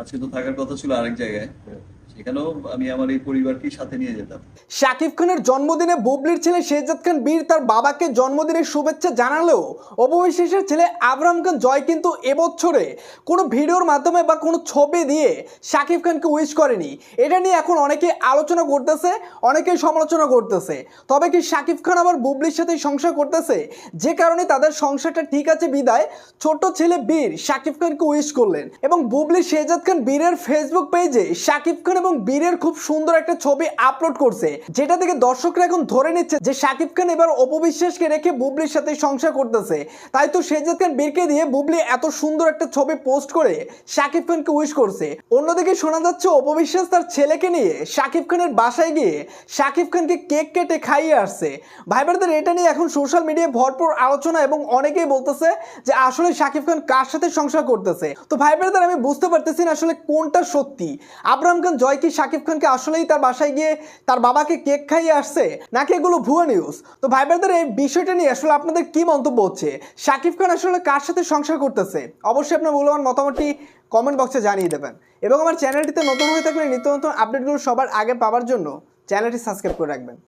আজকে তো থাকার কথা ছিল আরেক জায়গায়। সেখানেও আমি আমার এই পরিবারকেই সাথে নিয়ে যেতাম। শাকিব খানের জন্মদিনে বুবলির ছেলে খান বীর তার বাবাকে জন্মদিনের শুভেচ্ছা জানালেও ছেলে আবরাম খান জয় কিন্তু এবছরে কোনো ভিডিওর মাধ্যমে বা কোনো ছবি দিয়ে শাকিব খানকে উইশ করেনি। এটা নিয়ে এখন অনেকে আলোচনা করতেছে সমালোচনা করতেছে। তবে কি শাকিব খান আবার বুবলির সাথে সংসার করতেছে? যে কারণে তাদের সংসারটা ঠিক আছে, বিদায়। ছোট ছেলে বীর শাকিব খানকে উইশ করলেন এবং বুবলি শেহজাদ খান বীরের ফেসবুক পেজে শাকিব খান এবং বীরের খুব সুন্দর একটা ছবি আপলোড করছে, যেটা থেকে দর্শকরা এখন ধরে নিচ্ছে যে শাকিব খান এবার অপবিশ্বাসকে রেখে বুবলির সাথে সংসার করতেছে। তাই তো শেহজাদ খান বীরকে দিয়ে বুবলি এত সুন্দর একটা ছবি পোস্ট করে শাকিব খানকে উইশ করছে। অন্যদিকে শোনা যাচ্ছে অপবিশ্বাস তার ছেলেকে নিয়ে শাকিব খানের বাসায় গিয়ে শাকিব খানকে কেক কেটে খাইয়ে আসছে। ভাই বোনদের এটা নিয়ে এখন সোশ্যাল মিডিয়ায় ভরপুর আলোচনা এবং অনেকেই বলতেছে যে আসলে শাকিব খান কার সাথে সংসার করতেছে। তো ভাই বোনদের আমি বুঝতে পারতেছি না আসলে কোনটা সত্যি। আবরাম খান কি শাকিব খানকে আসলেই তার বাসায় গিয়ে তার বাবাকে কেক খাইয়ে আসছে, নাকি এগুলো ভুয়া নিউজ তো ভাই বোনদের, এই বিষয়টা নিয়ে আসলে আপনাদের কি মন্তব্য হচ্ছে? শাকিব খান আসলে কার সাথে সংসার করতেছে? অবশ্যই আপনার মূল্যবান মতামতটি কমেন্ট বক্সে জানিয়ে দেবেন। এবং আমার চ্যানেলটিতে নতুন হয়ে থাকলে নিত্য নতুন আপডেটগুলো সবার আগে পাওয়ার জন্য চ্যানেলটি সাবস্ক্রাইব করে রাখবেন।